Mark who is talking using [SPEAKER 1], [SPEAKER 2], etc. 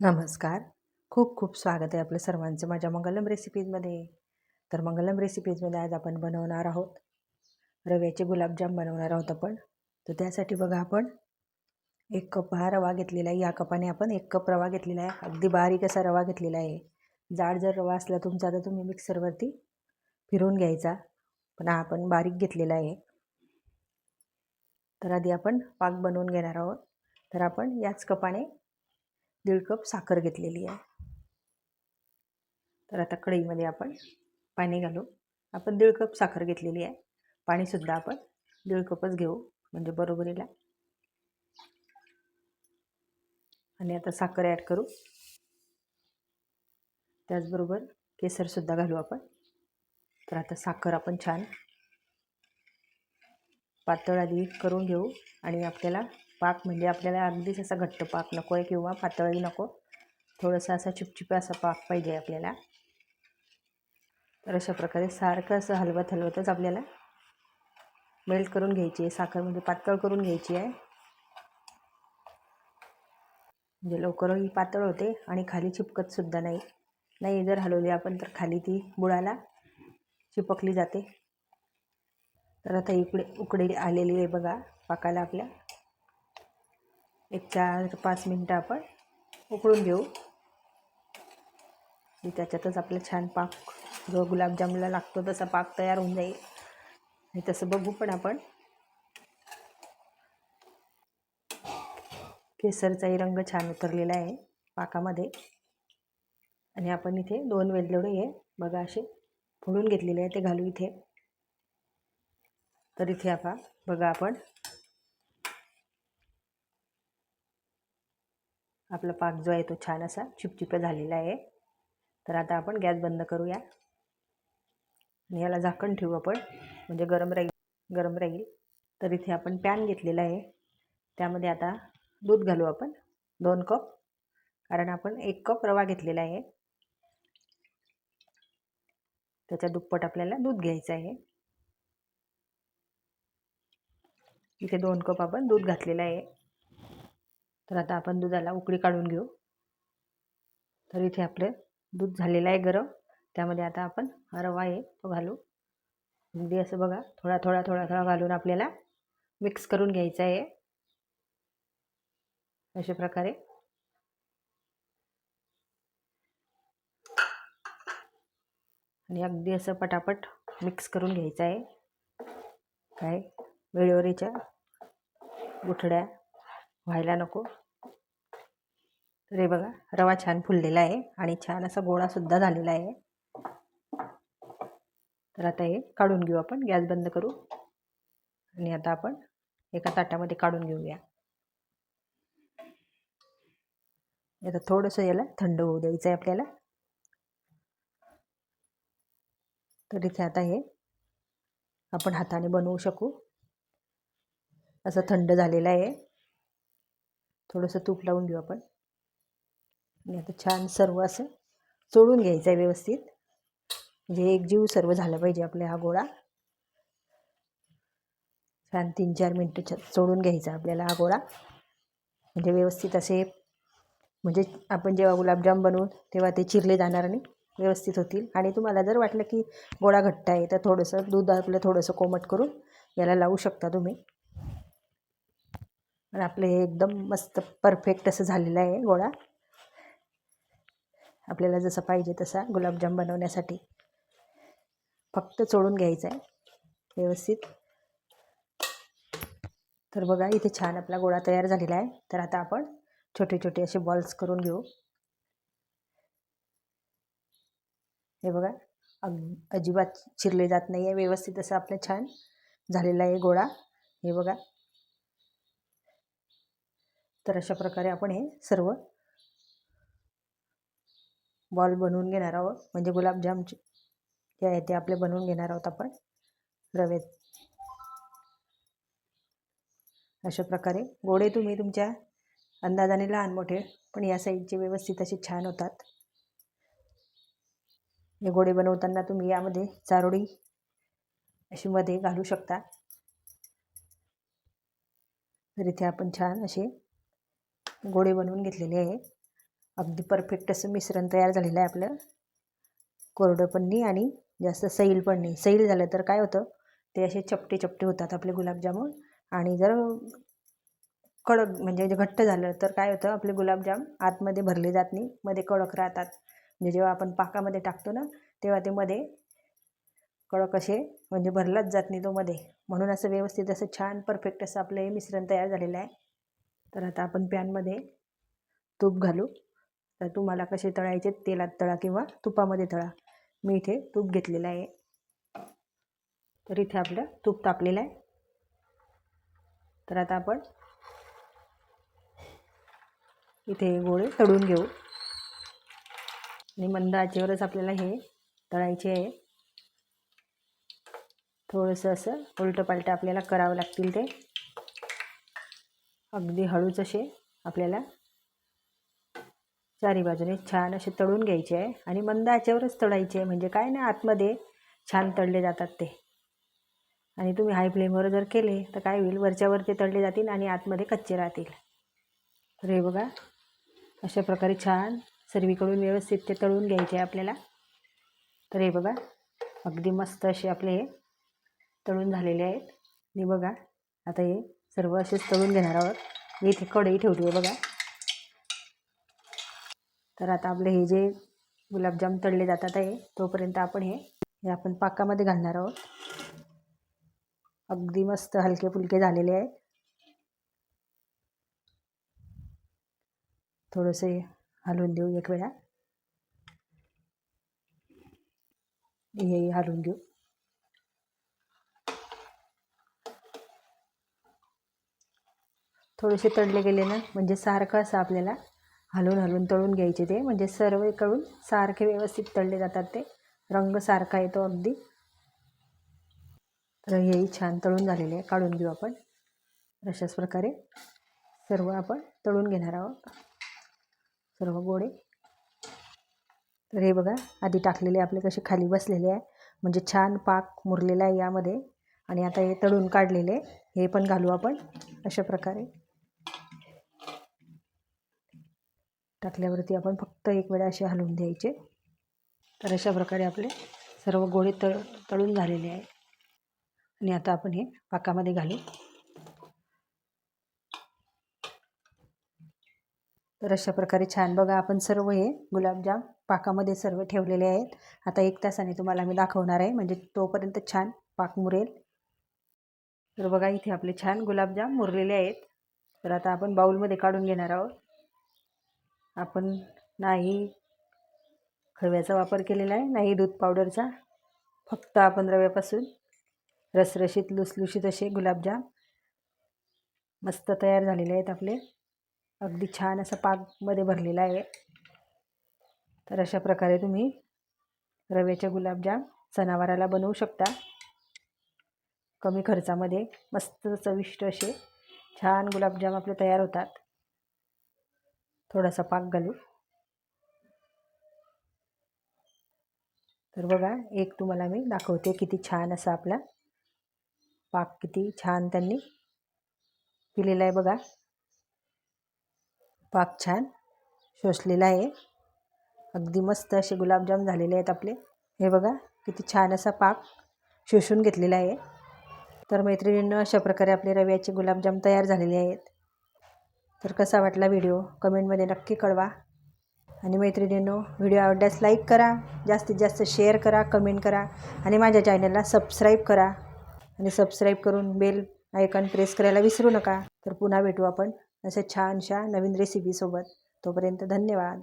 [SPEAKER 1] नमस्कार. खूप खूप स्वागत आहे आपलं सर्वांचं माझ्या मंगलम रेसिपीजमध्ये तर मंगलम रेसिपीजमध्ये आज आपण बनवणार आहोत. रव्याचे गुलाबजाम बनवणार आहोत आपण. तर त्यासाठी बघा आपण एक कप हा रवा घेतलेला आहे. या कपाने आपण एक कप रवा घेतलेला आहे. अगदी बारीक असा रवा घेतलेला आहे. जाड जर रवा असला तुमचा तर तुम्ही मिक्सरवरती फिरवून घ्यायचा. पण हा आपण बारीक घेतलेला आहे. तर आधी आपण पाक बनवून घेणार आहोत. तर आपण याच कपाने दीड कप साखर घेतलेली आहे. तर आता कढईमध्ये आपण पाणी घालू. आपण दीड कप साखर घेतलेली आहे. पाणीसुद्धा आपण दीड कपच घेऊ म्हणजे बरोबरीला. आणि आता साखर ॲड करू. त्याचबरोबर केसरसुद्धा घालू आपण. तर आता साखर आपण छान पातळ आधी करून घेऊ आणि आपल्याला पाक म्हणजे आपल्याला अगदीच असा घट्ट पाक नको आहे किंवा पातळही नको. थोडंसं असा चिपचिपा असा पाक पाहिजे आपल्याला. तर अशा प्रकारे सारखं असं हलवत हलवतच आपल्याला मेल्ट करून घ्यायची आहे. साखर म्हणजे पातळ करून घ्यायची आहे. म्हणजे लवकरही पातळ होते आणि खाली चिपकतसुद्धा नाही. नाही जर हलवली आपण तर खाली ती बुडाला चिपकली जाते. तर आता इकडे उकडे आलेली आहे बघा पाकाला आपल्या. एक चार पाच मिनटं आपण उकळून घेऊ. त्याच्यातच आपलं छान पाक जो गुलाबजामला लागतो तसा पाक तयार होऊन जाईल. आणि तसं बघू पण आपण. केसरचाही रंग छान उतरलेला आहे पाकामध्ये. आणि आपण इथे दोन वेलदोडे आहे बघा असे फोडून घेतलेले आहे ते घालू इथे. तर इथे आपण बघा आपण आपला पाक जो आहे तो छान असा चिपचिपा झालेला आहे. तर आता आपण गॅस बंद करूया. आणि याला झाकण ठेवू आपण. म्हणजे गरम राहील गरम राहील. तर इथे आपण पॅन घेतलेला आहे. त्यामध्ये आता दूध घालू आपण. दोन कप. कारण आपण एक कप रवा घेतलेला आहे. त्याच्या दुप्पट आपल्याला दूध घ्यायचं आहे. इथे दोन कप आपण दूध घातलेलं आहे. तर आता आपण दुधाला उकळी काढून घेऊ. तर इथे आपलं दूध झालेलं आहे गरम. त्यामध्ये आता आपण रवा आहे तो घालू. अगदी असं बघा थोडा थोडा थोडा थोडा घालून आपल्याला मिक्स करून घ्यायचं आहे. अशा प्रकारे. आणि अगदी असं पटापट मिक्स करून घ्यायचं आहे. काय? वेळेवरीच्या गुठड्या व्हायला नको. तर हे बघा रवा छान फुललेला आहे आणि छान असा गोळासुद्धा झालेला आहे. तर आता हे काढून घेऊ आपण गॅस बंद करू. आणि आता आपण एका ताटामध्ये काढून घेऊया. आता थोडंसं याला थंड होऊ द्यायचं आहे आपल्याला. तर इथे आता हे आपण हाताने बनवू शकू. असं थंड झालेलं आहे. थोडंसं तूप लावून घेऊ आपण. आणि आता छान सर्व असं चोळून घ्यायचं आहे व्यवस्थित. म्हणजे एक जीव सर्व झाला पाहिजे आपला हा गोळा. छान तीन चार मिनटं छ चोळून घ्यायचा आपल्याला हा गोळा. म्हणजे व्यवस्थित असे म्हणजे आपण जेव्हा गुलाबजाम बनवू तेव्हा ते चिरले जाणार आणि व्यवस्थित होतील. आणि तुम्हाला जर वाटलं की गोळा घट्ट आहे तर थोडंसं दूध आपलं थोडंसं कोमट करून याला लावू शकता तुम्ही. आणि आपलं हे एकदम मस्त परफेक्ट असं झालेलं आहे गोळा. आपल्याला जसं पाहिजे तसा गुलाबजाम बनवण्यासाठी फक्त चोळून घ्यायचं आहे व्यवस्थित. तर बघा इथे छान आपला गोळा तयार झालेला आहे. तर आता आपण छोटे छोटे असे बॉल्स करून घेऊ. हे बघा अग अजिबात चिरले जात नाही आहे व्यवस्थित असं आपलं छान झालेला आहे गोळा. हे बघा तर अशा प्रकारे आपण हे सर्व बॉल बनवून घेणार आहोत. म्हणजे गुलाबजामचे जे आहे ते आपले बनवून घेणार आहोत आपण रवेत अशा प्रकारे गोडे तुम्ही तुमच्या अंदाजाने लहान मोठे पण या साईडचे व्यवस्थित असे छान होतात. हे गोडे बनवताना तुम्ही यामध्ये चारोळी अशी मध्ये घालू शकता. तर इथे आपण छान असे गोळे बनवून घेतलेले आहे. अगदी परफेक्ट असं मिश्रण तयार झालेलं आहे आपलं. कोरडं पण नाही आणि जास्त सैल पण नाही. सैल झालं तर काय होतं? ते असे चपटे चपटे होतात आपले गुलाबजामून. आणि जर कडक म्हणजे जे घट्ट झालं तर काय होतं? आपले गुलाबजाम आतमध्ये भरले जात नाही. मध्ये कडक राहतात. म्हणजे जेव्हा आपण पाकामध्ये टाकतो ना तेव्हा ते मध्ये कडक असे म्हणजे भरलाच जात नाही तो मध्ये. म्हणून असं व्यवस्थित असं छान परफेक्ट असं आपलं हे मिश्रण तयार झालेलं आहे. तर आता आपण पॅनमध्ये तूप घालू. तर तुम्हाला कसे तळायचे तेलात तळा किंवा तुपामध्ये तळा. मी इथे तूप घेतलेलं आहे. तर इथे आपलं तूप तापलेलं आहे. तर आता आपण इथे गोळे तळून घेऊ. आणि मंद आचेवरच आपल्याला हे तळायचे आहे. थोडंसं असं उलटं पालटं आपल्याला करावं लागतील ते. अगदी हळूच असे आपल्याला चारी बाजूने छान असे तळून घ्यायचे आहे आणि मंद आचेवरच तळायचे म्हणजे काय नाही आतमध्ये छान तळले जातात ते. आणि तुम्ही हाय फ्लेमवर जर केले तर काय होईल? वरच्यावर ते तळले जातील आणि आतमध्ये कच्चे राहतील. तर हे बघा अशा प्रकारे छान सर्वीकडून व्यवस्थित ते तळून घ्यायचे आहे आपल्याला. तर हे बघा अगदी मस्त असे आपले हे तळून झालेले आहेत. आणि बघा आता हे सर्व असेच तळून घेणार आहोत. मी इथे कढई ठेवली आहे बघा. तर आता आपले हे जे गुलाबजाम तळले जातात आहे तोपर्यंत आपण हे हे आपण पाकामध्ये घालणार आहोत. अगदी मस्त हलके फुलके झालेले आहेत. थोडंसे हलवून देऊ एक वेळा. हे हलवून घेऊ. थोडेसे तळले गेले ना म्हणजे सारखं असं आपल्याला हलवून हलवून तळून घ्यायचे ते. म्हणजे सर्वकडून सारखे व्यवस्थित तळले जातात ते. रंग सारखा येतो अगदी. तर हेही छान तळून झालेले आहे. काढून घेऊ आपण. अशाच प्रकारे सर्व आपण तळून घेणार आहोत. सर्व गोडे तर हे बघा आधी टाकलेले आपले कसे खाली बसलेले आहे. म्हणजे छान पाक मुरलेला आहे यामध्ये. आणि आता हे तळून काढलेले हे पण घालू आपण. अशा प्रकारे. टाकल्यावरती आपण फक्त एक वेळा असे हलवून द्यायचे. तर अशा प्रकारे आपले सर्व गोळे तळ तळून झालेले आहे आणि आता आपण हे पाकामध्ये घालू. तर अशा प्रकारे छान बघा आपण सर्व हे गुलाबजाम पाकामध्ये सर्व ठेवलेले आहेत. आता एक तासाने तुम्हाला मी दाखवणार आहे म्हणजे तोपर्यंत छान पाक मुरेल. तर बघा इथे आपले छान गुलाबजाम मुरलेले आहेत. तर आता आपण बाऊलमध्ये काढून घेणार आहोत. आपण नाही खव्याचा वापर केलेला आहे नाही दूध पावडरचा. फक्त आपण रव्यापासून रसरशीत लुसलुशीत असे गुलाबजाम मस्त तयार झालेले आहेत आपले. अगदी छान असा पाकमध्ये भरलेला आहे. तर अशा प्रकारे तुम्ही रव्याच्या गुलाबजाम सणावाराला बनवू शकता. कमी खर्चामध्ये मस्त चविष्ट असे छान गुलाबजाम आपले तयार होतात. थोडासा पाक घालू. तर बघा एक तुम्हाला मी दाखवते किती छान असा आपला पाक किती छान त्यांनी पिलेला आहे बघा. पाक छान शोषलेला आहे. अगदी मस्त असे गुलाबजाम झालेले आहेत आपले. हे बघा किती छान असा पाक शोषून घेतलेला आहे. तर मैत्रिणींना अशा प्रकारे आपले रव्याचे गुलाबजाम तयार झालेले आहेत. तर कसा वाटला व्हिडिओ? कमेंटमध्ये नक्की कळवा. आणि मैत्रिणींनो व्हिडिओ आवडल्यास लाईक करा जास्तीत जास्त शेअर करा कमेंट करा आणि माझ्या चॅनलला सबस्क्राईब करा. आणि सबस्क्राईब करून बेल आयकॉन प्रेस करायला विसरू नका. तर पुन्हा भेटू आपण अशा छानशा नवीन रेसिपीसोबत तोपर्यंत धन्यवाद.